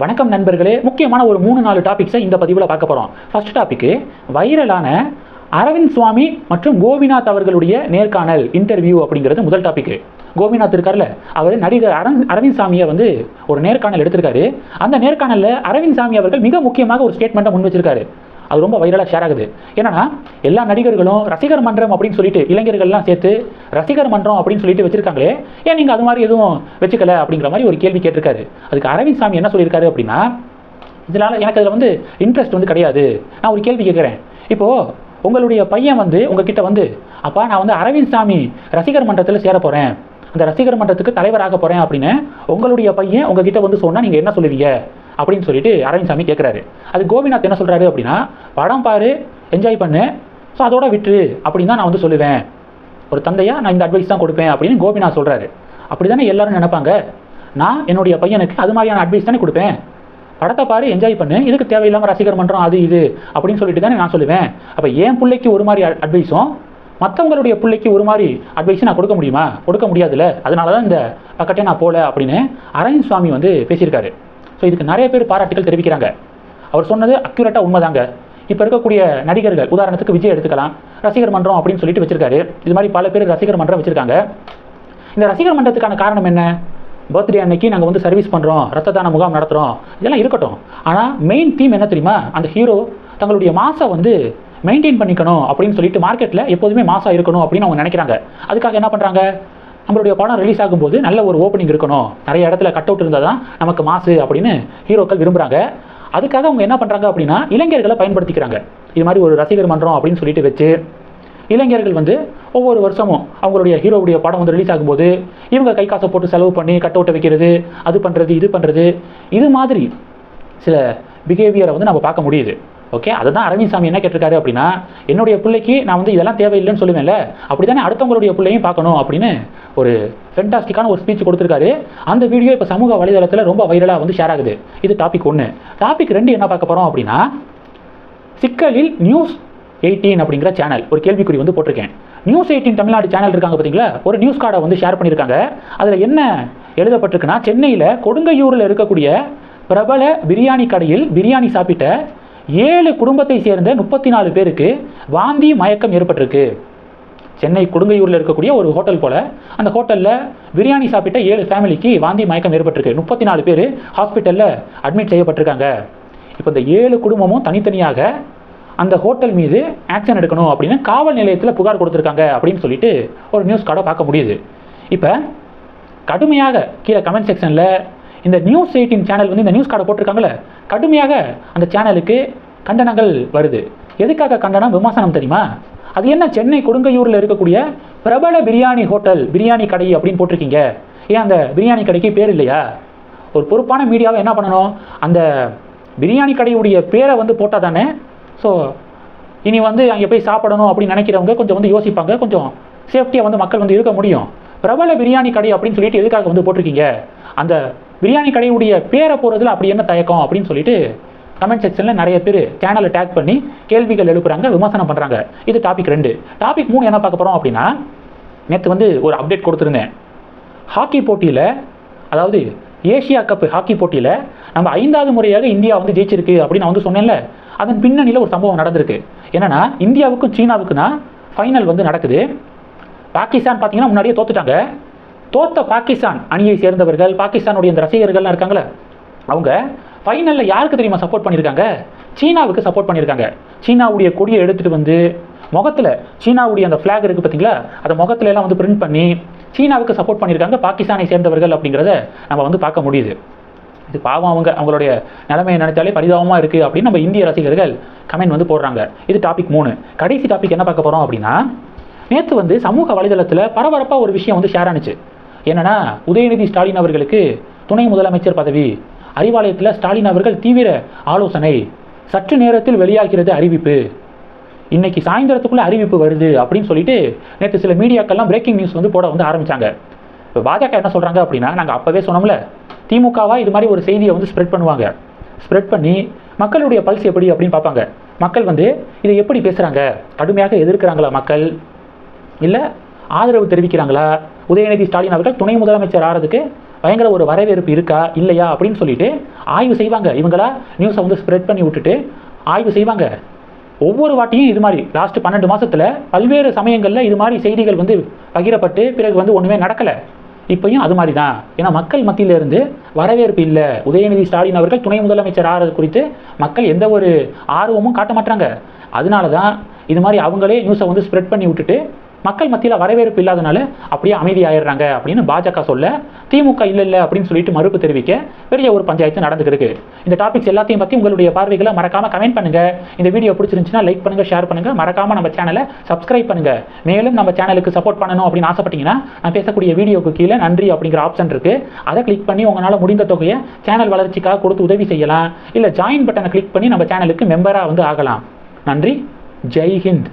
வணக்கம் நண்பர்களே. முக்கியமான ஒரு மூணு நாலு டாபிக்ஸை இந்த பதிவில் பார்க்க போகிறோம் ஃபர்ஸ்ட் டாபிக்கு வைரலான அரவிந்த் சுவாமி மற்றும் கோபிநாத் அவர்களுடைய நேர்காணல் இன்டர்வியூ அப்படிங்கிறது முதல் டாபிக் கோபிநாத் இருக்கார்ல அவர் நடிகர் அரவிந்த் அரவிந்த் சாமியை வந்து ஒரு நேர்காணல் எடுத்திருக்காரு. அந்த நேர்காணலில் அரவிந்த் சாமி அவர்கள் மிக முக்கியமாக ஒரு ஸ்டேட்மெண்ட்டை முன் வச்சிருக்காரு. அது ரொம்ப வைரலாக ஷேர் ஆகுது. என்னன்னா எல்லா நடிகர்களும் ரசிகர் மன்றம் அப்படின்னு சொல்லிட்டு இளைஞர்கள்லாம் சேர்த்து ரசிகர் மன்றம் அப்படின்னு சொல்லிட்டு வச்சிருக்காங்களே ஏன் நீங்கள் அது மாதிரி எதுவும் வச்சுக்கல அப்படிங்கிற மாதிரி ஒரு கேள்வி கேட்டிருக்காரு. அதுக்கு அரவிந்த் சாமி என்ன சொல்லியிருக்காரு அப்படின்னா இதனால் எனக்கு அதில் வந்து இன்ட்ரெஸ்ட் வந்து கிடையாது. நான் ஒரு கேள்வி கேட்குறேன். இப்போது உங்களுடைய பையன் வந்து உங்ககிட்ட வந்து அப்பா நான் வந்து அரவிந்த் சாமி ரசிகர் மன்றத்தில் சேர போகிறேன் அந்த ரசிகர் மன்றத்துக்கு தலைவராக போகிறேன் அப்படின்னு உங்களுடைய பையன் உங்ககிட்ட வந்து சொன்னால் நீங்கள் என்ன சொல்லுவீங்க? அப்படின்னு சொல்லிட்டு அரவிந்த் சாமி கேட்குறாரு அது கோபிநாத் என்ன சொல்கிறாரு அப்படின்னா படம் பாரு என்ஜாய் பண்ணு ஸோ அதோட விட்டுரு அப்படின்னு தான் நான் வந்து சொல்லுவேன். ஒரு தந்தையா நான் இந்த அட்வைஸ் தான் கொடுப்பேன் அப்படின்னு கோபிநாத் சொல்கிறாரு அப்படி தானே எல்லாரும் நினைப்பாங்க? நான் என்னுடைய பையனுக்கு அது மாதிரியான அட்வைஸ் தானே கொடுப்பேன். படத்தை பாரு என்ஜாய் பண்ணு இதுக்கு தேவையில்லாமல் ரசிகர் மன்றம் அது இது அப்படின்னு சொல்லிட்டு தானே நான் சொல்லுவேன். அப்போ என் பிள்ளைக்கு ஒரு மாதிரி அட்வைஸும் மற்றவங்களுடைய பிள்ளைக்கு ஒரு மாதிரி அட்வைஸும் நான் கொடுக்க முடியுமா? கொடுக்க முடியாதுல்ல. அதனால தான் இந்த பக்கத்தே நான் போகல அப்படின்னு அரவிந்த் சுவாமி வந்து பேசியிருக்காரு. ஸோ இதுக்கு நிறைய பேர் பாராட்டுகள் தெரிவிக்கிறாங்க. அவர் சொன்னது அக்யூரேட்டாக உண்மைதாங்க. இப்போ இருக்கக்கூடிய நடிகர்கள் உதாரணத்துக்கு விஜய் எடுத்துக்கலாம். ரசிகர் மன்றம் அப்படின்னு சொல்லிட்டு வச்சிருக்காரு. இது மாதிரி பல பேர் ரசிகர் மன்றம் வச்சிருக்காங்க. இந்த ரசிகர் மன்றத்துக்கான காரணம் என்ன? பர்த்டே அன்னைக்கு நாங்கள் வந்து சர்வீஸ் பண்ணுறோம் ரத்த தான முகாம் நடத்துகிறோம் இதெல்லாம் இருக்கட்டும். ஆனால் மெயின் தீம் என்ன தெரியுமா? அந்த ஹீரோ தங்களுடைய மாசை வந்து மெயின்டைன் பண்ணிக்கணும் அப்படின்னு சொல்லிட்டு மார்க்கெட்டில் எப்போதுமே மாசாக இருக்கணும் அப்படின்னு அவங்க நினைக்கிறாங்க. அதுக்காக என்ன பண்ணுறாங்க நம்மளுடைய படம் ரிலீஸ் ஆகும்போது நல்ல ஒரு ஓப்பனிங் இருக்கணும். நிறைய இடத்துல கட் அவுட் இருந்தால் தான் நமக்கு மாசு அப்படின்னு ஹீரோக்கள் விரும்புகிறாங்க அதுக்காக அவங்க என்ன பண்ணுறாங்க அப்படின்னா இளைஞர்களை பயன்படுத்திக்கிறாங்க. இது மாதிரி ஒரு ரசிகர் மன்றம் அப்படின்னு சொல்லிட்டு வச்சு இளைஞர்கள் வந்து ஒவ்வொரு வருஷமும் அவங்களுடைய ஹீரோவுடைய படம் வந்து ரிலீஸ் ஆகும்போது இவங்க கை காசை போட்டு செலவு பண்ணி கட் அவுட்டை வைக்கிறது அது பண்ணுறது இது பண்ணுறது இது மாதிரி சில பிஹேவியரை வந்து நம்ம பார்க்க முடியுது. ஓகே அதை தான் அரவிந்த் சாமி என்ன கேட்டிருக்காரு அப்படின்னா என்னுடைய பிள்ளைக்கு நான் வந்து இதெல்லாம் தேவையில்லைன்னு சொல்லுவேன்ல அப்படி தானே அடுத்தவங்களுடைய பிள்ளையும் பார்க்கணும் அப்படின்னு ஒரு ஃபென்டாஸ்டிக்கான ஒரு ஸ்பீச் கொடுத்துருக்காரு. அந்த வீடியோ இப்போ சமூக வலைதளத்தில் ரொம்ப வைரலாக வந்து ஷேர் ஆகுது. இது டாபிக் ஒன்று டாபிக் ரெண்டு என்ன பார்க்க போகிறோம் அப்படின்னா சிக்கலில் நியூஸ் எயிட்டீன் அப்படிங்கிற சேனல் ஒரு கேள்விக்குறி வந்து போட்டிருக்கேன். நியூஸ் எயிட்டீன் தமிழ்நாடு சேனல் இருக்காங்க பார்த்தீங்களா? ஒரு நியூஸ் கார்டை வந்து ஷேர் பண்ணியிருக்காங்க. அதில் என்ன எழுதப்பட்டிருக்குன்னா சென்னையில் கொடுங்கையூரில் இருக்கக்கூடிய பிரபல பிரியாணி கடையில் பிரியாணி சாப்பிட்ட ஏழு குடும்பத்தை சேர்ந்த முப்பத்தி நாலு பேருக்கு வாந்தி மயக்கம் ஏற்பட்டிருக்கு. சென்னை கொடுங்கையூரில் இருக்கக்கூடிய ஒரு ஹோட்டல் போல் அந்த ஹோட்டலில் பிரியாணி சாப்பிட்ட ஏழு ஃபேமிலிக்கு வாந்தி மயக்கம் ஏற்பட்டிருக்கு. முப்பத்தி நாலு பேர் ஹாஸ்பிட்டலில் அட்மிட் செய்யப்பட்டிருக்காங்க. இப்போ இந்த ஏழு குடும்பமும் தனித்தனியாக அந்த ஹோட்டல் மீது ஆக்ஷன் எடுக்கணும் அப்படின்னு காவல் நிலையத்தில் புகார் கொடுத்துருக்காங்க அப்படின்னு சொல்லிட்டு ஒரு நியூஸ் கார்டை பார்க்க முடியுது. இப்போ கடுமையாக கீழே கமெண்ட் செக்ஷனில் இந்த நியூஸ் எயிட்டின் சேனல் வந்து இந்த நியூஸ் கார்டை போட்டிருக்காங்களே கடுமையாக அந்த சேனலுக்கு கண்டனங்கள் வருது. எதுக்காக கண்டனம் விமர்சனம் தெரியுமா? அது என்ன சென்னை கொடுங்கையூரில் இருக்கக்கூடிய பிரபல பிரியாணி ஹோட்டல் பிரியாணி கடை அப்படின்னு போட்டிருக்கீங்க. ஏன் அந்த பிரியாணி கடைக்கு பேர் இல்லையா? ஒரு பொறுப்பான மீடியாவை என்ன பண்ணணும்? அந்த பிரியாணி கடையுடைய பேரை வந்து போட்டால் தானே ஸோ இனி வந்து அங்கே போய் சாப்பிடணும் அப்படின்னு நினைக்கிறவங்க கொஞ்சம் வந்து யோசிப்பாங்க. கொஞ்சம் சேஃப்டியாக வந்து மக்கள் வந்து இருக்க முடியும். பிரபல பிரியாணி கடை அப்படின்னு சொல்லிட்டு எதுக்காக வந்து போட்டிருக்கீங்க? அந்த பிரியாணி கடையுடைய பேரை போகிறதுல அப்படி என்ன தயக்கம் அப்படின்னு சொல்லிட்டு கமெண்ட் செக்ஷனில் நிறைய பேர் சேனலை டேக் பண்ணி கேள்விகள் எழுப்புறாங்க விமர்சனம் பண்ணுறாங்க இது டாபிக் ரெண்டு. டாபிக் மூணு என்ன பார்க்க போகிறோம் அப்படின்னா நேற்று வந்து ஒரு அப்டேட் கொடுத்துருந்தேன். ஹாக்கி போட்டியில் அதாவது ஏஷியா கப் ஹாக்கி போட்டியில் நம்ம ஐந்தாவது முறையாக இந்தியா வந்து ஜெயிச்சிருக்கு அப்படின்னு நான் வந்து சொன்னேன்ல. அதன் பின்னணியில் ஒரு சம்பவம் நடந்திருக்கு. என்னன்னா இந்தியாவுக்கும் சீனாவுக்குன்னா ஃபைனல் வந்து நடக்குது. பாகிஸ்தான் பார்த்தீங்கன்னா முன்னாடியே தோத்துட்டாங்க. தோத்த பாகிஸ்தான் அணியை சேர்ந்தவர்கள் பாகிஸ்தானுடைய இந்த ரசிகர்கள்லாம் இருக்காங்களே அவங்க ஃபைனலில் யாருக்கு தெரியுமா சப்போர்ட் பண்ணியிருக்காங்க? சீனாவுக்கு சப்போர்ட் பண்ணியிருக்காங்க. சீனாவுடைய கொடியை எடுத்துகிட்டு வந்து முகத்தில் சீனாவுடைய அந்த ஃப்ளாக் இருக்குது பார்த்தீங்களா? அதை முகத்துல எல்லாம் வந்து பிரிண்ட் பண்ணி சீனாவுக்கு சப்போர்ட் பண்ணியிருக்காங்க பாகிஸ்தானை சேர்ந்தவர்கள் அப்படிங்கிறத நம்ம வந்து பார்க்க முடியுது. இது பாவம் அவங்க அவங்களுடைய நிலைமையை நினைச்சாலே பரிதாபமாக இருக்குது அப்படின்னு நம்ம இந்திய ரசிகர்கள் கமெண்ட் வந்து போடுறாங்க. இது டாபிக் மூணு. கடைசி டாபிக் என்ன பார்க்க போகிறோம் அப்படின்னா நேற்று வந்து சமூக வலைதளத்தில் பரபரப்பாக ஒரு விஷயம் வந்து ஷேர் ஆனுச்சு. என்னன்னா உதயநிதி ஸ்டாலின் அவர்களுக்கு துணை முதலமைச்சர் பதவி. அறிவாலயத்தில் ஸ்டாலின் அவர்கள் தீவிர ஆலோசனை. சற்று நேரத்தில் வெளியாகிறது அறிவிப்பு. இன்னைக்கு சாயந்தரத்துக்குள்ள அறிவிப்பு வருது அப்படின்னு சொல்லிட்டு நேற்று சில மீடியாக்கள்லாம் பிரேக்கிங் நியூஸ் வந்து போட வந்து ஆரம்பிச்சாங்க. இப்போ பாஜக என்ன சொல்கிறாங்க அப்படின்னா நாங்கள் அப்போவே சொன்னோம்ல திமுகவா இது மாதிரி ஒரு செய்தியை வந்து ஸ்ப்ரெட் பண்ணுவாங்க. ஸ்ப்ரெட் பண்ணி மக்களுடைய பல்ஸ் எப்படி அப்படின்னு பார்ப்பாங்க. மக்கள் வந்து இதை எப்படி பேசுகிறாங்க கடுமையாக எதிர்க்கிறாங்களா மக்கள்? இல்லை ஆதரவு தெரிவிக்கிறாங்களா? உதயநிதி ஸ்டாலின் அவர்கள் துணை முதலமைச்சர் ஆகிறதுக்கு பயங்கர ஒரு வரவேற்பு இருக்கா இல்லையா அப்படின்னு சொல்லிட்டு ஆய்வு செய்வாங்க. இவங்களா நியூஸை வந்து ஸ்ப்ரெட் பண்ணி விட்டுட்டு ஆய்வு செய்வாங்க. ஒவ்வொரு வாட்டியும் இது மாதிரி லாஸ்ட் பன்னெண்டு மாசத்துல பல்வேறு சமயங்களில் இது மாதிரி செய்திகள் வந்து பகிரப்பட்டு பிறகு வந்து ஒன்றுமே நடக்கலை. இப்பயும் அது மாதிரி தான். ஏன்னா மக்கள் மத்தியில இருந்து வரவேற்பு இல்லை. உதயநிதி ஸ்டாலின் அவர்கள் துணை முதலமைச்சர் ஆறது குறித்து மக்கள் எந்த ஒரு ஆர்வமும் காட்ட மாட்டாங்க அதனால தான் இது மாதிரி அவங்களே நியூஸை வந்து ஸ்ப்ரெட் பண்ணி விட்டுட்டு மக்கள் மத்தியில் வரவேற்பு இல்லாதனால அப்படியே அமைதியாயிடுறாங்க அப்படின்னு பாஜக சொல்ல திமுக இல்லை இல்லை அப்படின்னு சொல்லிட்டு மறுப்பு தெரிவிக்க பெரிய ஒரு பஞ்சாயத்து நடந்துருக்கு இந்த டாபிக்ஸ் எல்லாத்தையும் பற்றி உங்களுடைய பார்வைகளை மறக்காம கமெண்ட் பண்ணுங்க. இந்த வீடியோ பிடிச்சிருந்துச்சுன்னா லைக் பண்ணுங்க ஷேர் பண்ணுங்க. மறக்காம நம்ம சேனலை சப்ஸ்கிரைப் பண்ணுங்க. மேலும் நம்ம சேனலுக்கு சப்போர்ட் பண்ணணும் அப்படின்னு ஆசைப்பட்டீங்கன்னா நான் பேசக்கூடிய வீடியோக்கு கீழே நன்றி அப்படிங்கிற ஆப்ஷன் இருக்கு. அதை கிளிக் பண்ணி உங்களால் முடிந்த தொகையை சேனல் வளர்ச்சிக்காக கொடுத்து உதவி செய்யலாம். இல்லை ஜாயின் பட்டனை கிளிக் பண்ணி நம்ம சேனலுக்கு மெம்பராக வந்து ஆகலாம். நன்றி. ஜெய் ஹிந்த்.